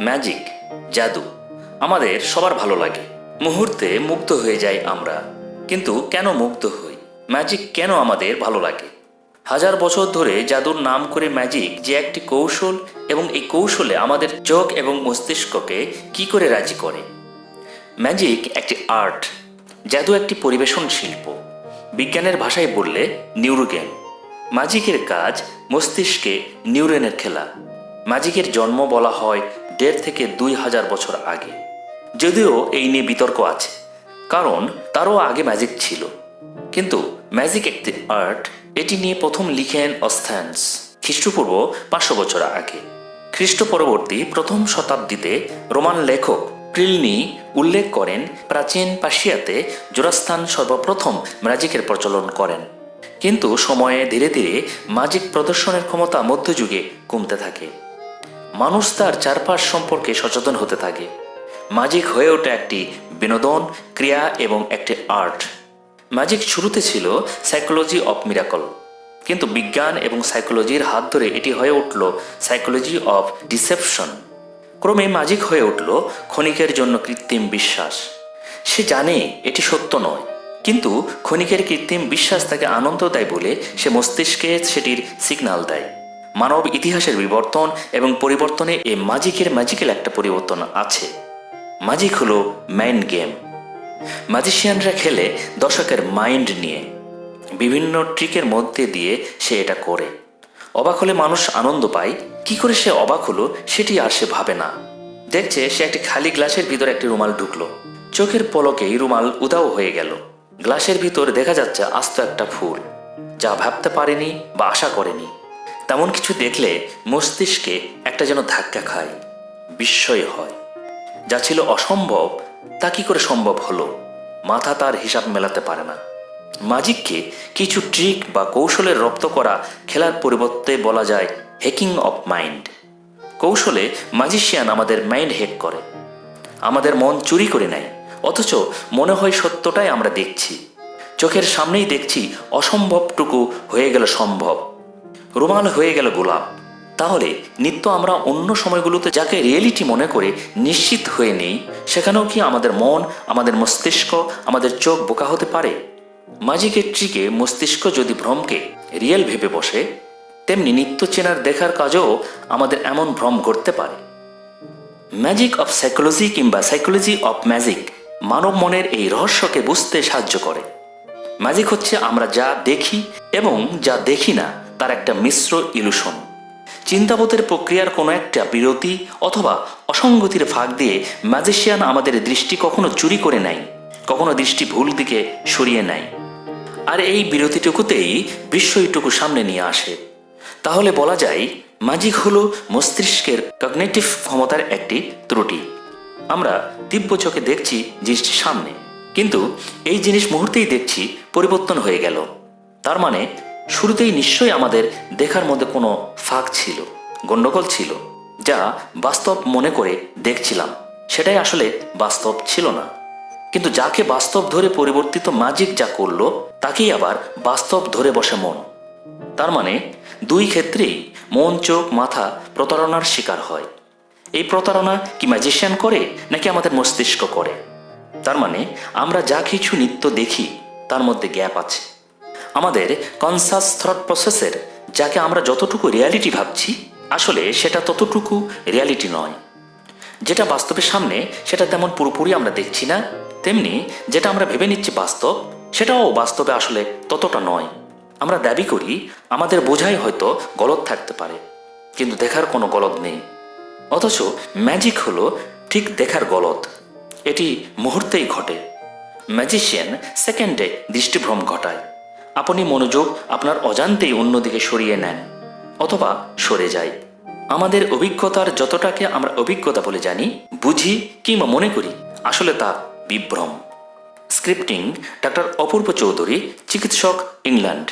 Magic, জাদু আমাদের সবার ভালো লাগে। মুহূর্তে মুগ্ধ হয়ে যাই আমরা, কিন্তু কেন মুগ্ধ হই? ম্যাজিক কেন আমাদের ভালো লাগে? হাজার বছর ধরে জাদুর নাম করে ম্যাজিক যে একটি কৌশল এবং এই কৌশলে আমাদের চোখ এবং মস্তিষ্ককে কি করে রাজি করে? ম্যাজিক একটি আর্ট, জাদু একটি পরিবেশন শিল্প। বিজ্ঞানের ভাষায় বললে নিউরোগেম ম্যাজিকের কাজ মস্তিষ্কে নিউরেনের খেলা। ম্যাজিকের জন্ম বলা হয় দেড় থেকে দুই হাজার বছর আগে। যদিও এই নিয়ে বিতর্ক আছে, কারণ তারও আগে ম্যাজিক ছিল। কিন্তু ম্যাজিক একটি আর্ট এটি নিয়ে প্রথম লিখেন অস্থান্স, খ্রিস্টপূর্ব পাঁচশো বছর আগে। খ্রিস্ট পরবর্তী প্রথম শতাব্দীতে রোমান লেখক প্রিলনি উল্লেখ করেন, প্রাচীন পাশিয়াতে জোরাস্থান সর্বপ্রথম ম্যাজিকের প্রচলন করেন। কিন্তু সময়ে ধীরে ধীরে ম্যাজিক প্রদর্শনের ক্ষমতা মধ্যযুগে কমতে থাকে। মানুষ তার চারপাশ সম্পর্কে সচেতন হতে থাকে। ম্যাজিক হয়ে ওঠে একটি বিনোদন, ক্রিয়া এবং একটি আর্ট। ম্যাজিক শুরুতে ছিল সাইকোলজি অফ মিরাকল। কিন্তু বিজ্ঞান এবং সাইকোলজির হাত ধরে এটি হয়ে উঠল সাইকোলজি অফ ডিসেপশন। ক্রমে ম্যাজিক হয়ে উঠল ক্ষণিকের জন্য কৃত্রিম বিশ্বাস। সে জানে এটি সত্য নয়, কিন্তু ক্ষণিকের কৃত্রিম বিশ্বাস তাকে আনন্দ দেয় বলে সে মস্তিষ্কে সেটির সিগন্যাল দেয়। মানব ইতিহাসের বিবর্তন এবং পরিবর্তনে এ ম্যাজিকের ম্যাজিক্যাল একটা পরিবর্তন আছে। ম্যাজিক হলো মাইন্ড গেম ম্যাজিশিয়ানরা খেলে দর্শকের মাইন্ড নিয়ে, বিভিন্ন ট্রিকের মধ্যে দিয়ে সে এটা করে। অবাক হলে মানুষ আনন্দ পায়, কি করে সে অবাক হলো সেটি আর সে ভাবে না। দেখছে সে একটি খালি গ্লাসের ভিতর একটি রুমাল ঢুকলো। চোখের পলকেই রুমাল উদাও হয়ে গেল। গ্লাসের ভিতর দেখা যাচ্ছে আস্ত একটা ফুল, যা ভাবতে পারেনি বা আশা করেনি। তেমন কিছু দেখলে মস্তিষ্কে একটা যেন ধাক্কা খায়, বিস্ময় হয়। যা ছিল অসম্ভব, তা কি করে সম্ভব হলো? মাথা তার হিসাব মেলাতে পারে না। ম্যাজিককে কিছু ট্রিক বা কৌশলের রপ্ত করা খেলার পরিবর্তে বলা যায় হ্যাকিং অফ মাইন্ড কৌশলে ম্যাজিশিয়ান আমাদের মাইন্ড হ্যাক করে। আমাদের মন চুরি করে নেয়, অথচ মনে হয় সত্যটাই আমরা দেখছি। চোখের সামনেই দেখছি অসম্ভবটুকু হয়ে গেল সম্ভব। রুমাল হয়ে গেল গোলাপ। তাহলে নিত্য আমরা অন্য সময়গুলোতে যাকে রিয়েলিটি মনে করে নিশ্চিত হয়ে নেই, সেখানেও কি আমাদের মন, আমাদের মস্তিষ্ক, আমাদের চোখ বোকা হতে পারে? ম্যাজিকের ট্রিকে মস্তিষ্ক যদি ভ্রমকে রিয়েল ভেবে বসে, তেমনি নিত্য চেনার দেখার কাজও আমাদের এমন ভ্রম করতে পারে। ম্যাজিক অফ সাইকোলজি কিংবা সাইকোলজি অফ ম্যাজিক মানব মনের এই রহস্যকে বুঝতে সাহায্য করে। ম্যাজিক হচ্ছে আমরা যা দেখি এবং যা দেখি না তার একটা মিশ্র ইলুশন চিন্তাবোধের প্রক্রিয়ার কোনো একটা বিরতি অথবা অসঙ্গতির ফাঁক দিয়ে ম্যাজিশিয়ান আমাদের দৃষ্টি কখনো চুরি করে নেয়, কখনো দৃষ্টি ভুল দিকে সরিয়ে নেয়। আর এই বিরতিটুকুতেই বিস্ময়টুকু সামনে নিয়ে আসে। তাহলে বলা যায় ম্যাজিক হলো মস্তিষ্কের কগনেটিভ ক্ষমতার একটি ত্রুটি। আমরা দিব্য চোখে দেখছি জিনিসটি সামনে, কিন্তু এই জিনিস মুহূর্তেই দেখছি পরিবর্তন হয়ে গেল। তার মানে শুরুতেই নিশ্চয়ই আমাদের দেখার মধ্যে কোনো ফাঁক ছিল, গণ্ডগোল ছিল, যা বাস্তব মনে করে দেখছিলাম। সেটাই আসলে বাস্তব ছিল না। কিন্তু যাকে বাস্তব ধরে পরিবর্তিত ম্যাজিক যা করল, তাকেই আবার বাস্তব ধরে বসে মন। তার মানে দুই ক্ষেত্রেই মন, চোখ, মাথা প্রতারণার শিকার হয়। এই প্রতারণা কি ম্যাজিশিয়ান করে, নাকি আমাদের মস্তিষ্ক করে? তার মানে আমরা যা কিছু নিত্য দেখি, তার মধ্যে গ্যাপ আছে। আমাদের কনসাস থ্রট প্রসেসের, যাকে আমরা যতটুকু রিয়ালিটি ভাবছি, আসলে সেটা ততটুকু রিয়ালিটি নয়। যেটা বাস্তবের সামনে, সেটা তেমন পুরোপুরি আমরা দেখছি না, তেমনি যেটা আমরা ভেবে নিচ্ছি বাস্তব, সেটাও বাস্তবে আসলে ততটা নয়। আমরা দাবি করি, আমাদের বোঝাই হয়তো গলত থাকতে পারে, কিন্তু দেখার কোনো গলত নেই। অথচ ম্যাজিক হলো ঠিক দেখার গলত এটি মুহূর্তেই ঘটে। ম্যাজিশিয়ান সেকেন্ডে দৃষ্টিভ্রম ঘটায়। আপনি মনোযোগ আপনার অজান্তেই অন্যদিকে সরিয়ে নেন, অথবা সরে যায় আমাদের অভিজ্ঞতার যতটাকে আমরা অভিজ্ঞতা বলে জানি, বুঝি কিংবা মনে করি, আসলে তা বিভ্রম। স্ক্রিপ্টিং ডাক্তার অপূর্ব চৌধুরী, চিকিৎসক ইংল্যান্ড।